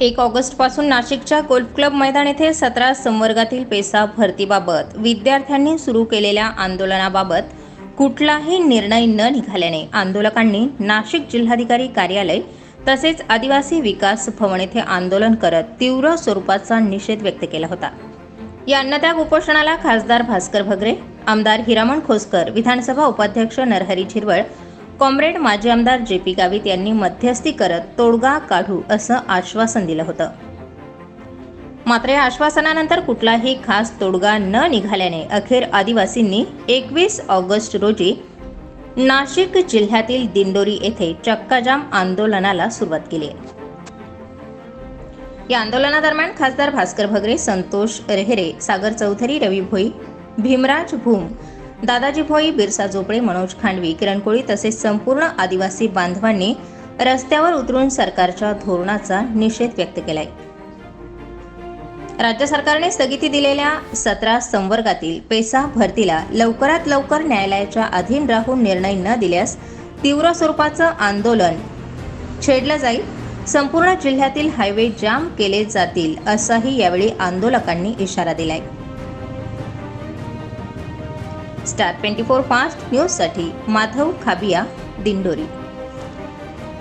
एक ऑगस्टपासून नाशिकच्या गोल्फ क्लब मैदान येथे सतरा संवर्गातील पेसा भरतीबाबत विद्यार्थ्यांनी सुरू केलेल्या आंदोलनाबाबत कुठलाही निर्णय न निघाल्याने आंदोलकांनी नाशिक जिल्हाधिकारी कार्यालय तसेच आदिवासी विकास भवन येथे आंदोलन करत तीव्र स्वरूपाचा निषेध व्यक्त केला होता. या अन्नत्याग उपोषणाला खासदार भास्कर भगरे आमदार हिरामण खोसकर विधानसभा उपाध्यक्ष नरहरी झिरवळ कॉम्रेड माजी आमदार जे पी गावित यांनी मध्यस्थी करत तोडगा काढू असं आश्वासन दिलं होतं. मात्र या आश्वासनानंतर कुठलाही खास तोडगा न निघाल्याने अखेर आदिवासींनी एकवीस ऑगस्ट रोजी नाशिक जिल्ह्यातील दिंडोरी येथे चक्काजाम आंदोलनाला सुरुवात केली. या आंदोलनादरम्यान खासदार भास्कर भगरे संतोष रेहरे सागर चौधरी रवी भोई भीमराज भूम दादाजी भोई बिरसा झोपडे मनोज खांडवी किरण कोळी तसेच संपूर्ण आदिवासी बांधवांनी रस्त्यावर उतरून सरकारच्या धोरणाचा निषेध व्यक्त केलाय. राज्य सरकारने स्थगिती दिलेल्या सतरा संवर्गातील पेसा भरतीला लवकरात लवकर न्यायालयाच्या अधीन राहून निर्णय न दिल्यास तीव्र स्वरूपाचं आंदोलन छेडलं जाईल. संपूर्ण जिल्ह्यातील हायवे जाम केले जातील असाही यावेळी आंदोलकांनी इशारा दिलाय. स्टार ट्वेंटी फोर फास्ट न्यूजसाठी माधव खाबिया दिंडोरी.